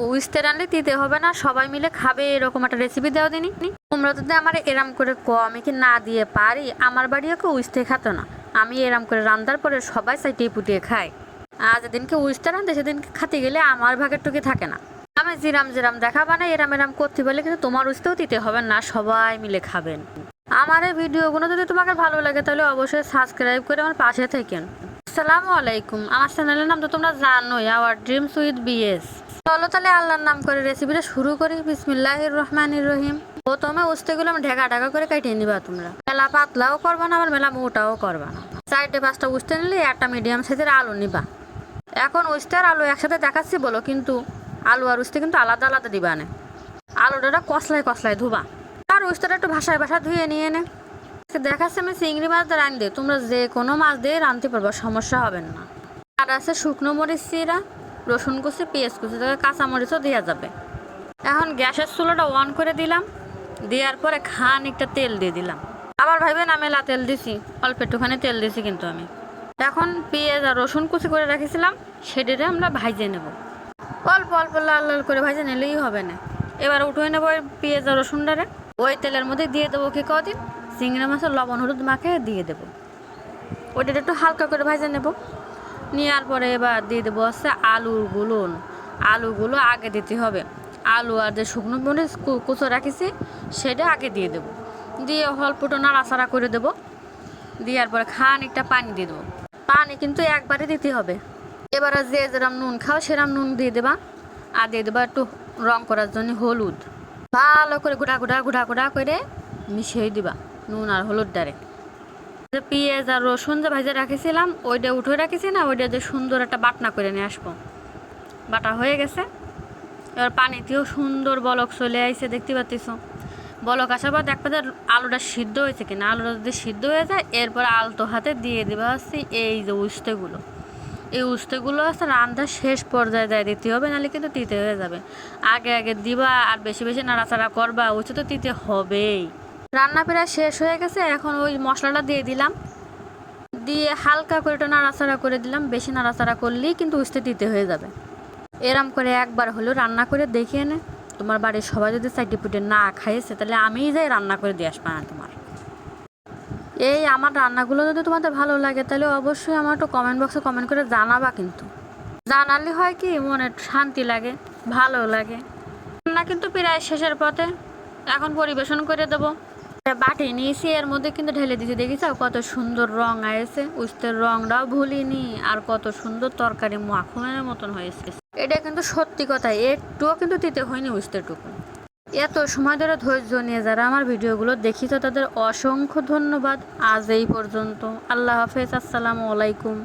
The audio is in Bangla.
বুঝতে দিতে হবে না, সবাই মিলে খাবে, এরকম একটা রেসিপি দেওয়া দিনি। তোমরা যদি আমার এরাম করে ক আমি কি না দিয়ে পারি, আমার বাড়িও কেউ উইস্তে খাতো না। আমি এরাম করে রান্নার পরে সবাই সাইটিয়ে পুটিয়ে খায়। আর যেদিনকে উইস্তে রান্ধে সেদিনকে খাতে গেলে আমার ভাগের টুকি থাকে না। আমি জিরাম জিরাম দেখা না, এরাম এরাম করতে পারলে কিন্তু তোমার উইস্তেও দিতে হবে না, সবাই মিলে খাবেন। আমার এই ভিডিওগুলো যদি তোমাকে ভালো লাগে, তাহলে অবশ্যই সাবস্ক্রাইব করে আমার পাশে থাকেন। আসসালামু আলাইকুম। আমার চ্যানেলের নাম তো তোমরা জানোই আওয়ার ড্রিমস উইথ বিএস চলো তাহলে আল্লাহর নাম করে রেসিপিটা শুরু করি। বিসমিল্লাহ রহমানির রহিম। প্রথমে উস্তেগুলো আমি ঢেকা ঢাকা করে কাটিয়ে নিবা তোমরা। মেলা পাতলাও করবা না, আবার মেলা মোটাও করবা না। চারটে পাঁচটা উস্তে নিলে একটা মিডিয়াম সাইজের আলু নিবা। এখন উস্তে আর আলু একসাথে দেখাচ্ছি বলো, কিন্তু আলু আর উস্তে কিন্তু আলাদা আলাদা দিবা না। আলুটা কসলায় কসলায় ধুবা। আর উস্তেটা একটু ভাষায় ভাষা ধুয়ে নিয়ে নে। দেখাচ্ছে আমি চিংড়ি মাছ দিয়ে রান্ধি তোমরা যে কোনো মাছ দিয়ে রাঁধতে পারবা, সমস্যা হবে না। আর আছে শুকনো মরিচ চিরা রসুন কুচি, পেঁয়াজ কুচি তাকে কাঁচামরিচও দেওয়া যাবে। এখন গ্যাসের চুলোটা অন করে দিলাম, দেওয়ার পরে খানিকটা তেল দিয়ে দিলাম। আবার ভাইবেন, আমি লা তেল দিছি, অল্প একটুখানি তেল দিছি কিন্তু আমি। এখন পেঁয়াজ আর রসুন কুচি করে রেখেছিলাম, সেটারে আমরা ভাইজে নেব। অল্প অল্প লাল লাল করে ভাজে নিলেই হবে না। এবার উঠে নেব পেঁয়াজ আর রসুনটারে। ওই তেলের মধ্যে দিয়ে দেবো কি কদিন? চিংড়ি মাছের লবণ হলুদ মাখে দিয়ে দেবো। ওইটা একটু হালকা করে ভাজে নেব। নেওয়ার পরে এবার দিয়ে দেবো হচ্ছে আলুর আলুগুলো আলুগুলো আগে দিতে হবে। আলু আর যে শুকনো কু- কুচো রাখিছি, সেটা আগে দিয়ে দেবো। দিয়ে অল্পটা নাড়াচাড়া করে দেবো। দেওয়ার পরে খানিকটা পানি দিয়ে দেবো। পানি কিন্তু একবারে দিতে হবে। এবারে যে যেরকম নুন খাও সেরকম নুন দিয়ে দেবা। আর দিয়ে দেবা একটু রং করার জন্য হলুদ। ভালো করে গুঁড়া গুঁড়া গুঁড়া গুঁড়া করে মিশিয়ে দিবা। নুন আর হলুদ ডারে যে পেঁয়াজ আর রসুন যে ভাজা রাখেছিলাম, ওইটা উঠে রাখেছি না, ওইটা যে সুন্দর একটা বাটনা করে নিয়ে আসব। বাটা হয়ে গেছে। এবার পানিতেও সুন্দর বলক চলে আইছে, দেখতে পাচ্ছিস? বলক আসার পর দেখবে যে আলুটা সিদ্ধ হয়েছে কিনা। আলুটা যদি সিদ্ধ হয়ে যায়, এরপর আলতো হাতে দিয়ে দেওয়া হচ্ছে এই যে উস্তেগুলো। এই উস্তেগুলো হচ্ছে রান্ধার শেষ পর্যায়ে যায়, দিতে হবে, নাহলে কিন্তু তিতে হয়ে যাবে। আগে আগে দিবা আর বেশি বেশি নাড়াচাড়া করবা উচিত তো তিতে হবেই। রান্না প্রায় শেষ হয়ে গেছে, এখন ওই মশলাটা দিয়ে দিলাম। দিয়ে হালকা করে একটু নাড়াচাড়া করে দিলাম, বেশি নাড়াচাড়া করলেই কিন্তু উস্তে দিতে হয়ে যাবে। এরম করে একবার হলেও রান্না করে দেখে এনে, তোমার বাড়ির সবাই যদি সাইডে পুটে না খাইয়েছে তাহলে আমিই যাই রান্না করে দিয়ে আসব না তোমার। এই আমার রান্নাগুলো যদি তোমাদের ভালো লাগে, তাহলে অবশ্যই আমার একটু কমেন্ট বক্সে কমেন্ট করে জানাবা কিন্তু। জানালে হয় কি, মনে শান্তি লাগে, ভালো লাগে। রান্না কিন্তু প্রায় শেষের পথে, এখন পরিবেশন করে দেবো। বাটি নিয়েছি, এর মধ্যে কিন্তু ঢেলে দিতে দেখেছ কত সুন্দর রং আয়েছে। উস্তের রংটাও ভুলিনি, আর কত সুন্দর তরকারি মাখনের মতন হয়েছে। এটা কিন্তু সত্যি কথা, একটুও কিন্তু দিতে হয়নি উস্তেরটুকু। এত সময় ধরে ধৈর্য নিয়ে যারা আমার ভিডিওগুলো দেখিত তাদের অসংখ্য ধন্যবাদ। আজ এই পর্যন্ত। আল্লাহ হাফেজ, আসসালামু আলাইকুম।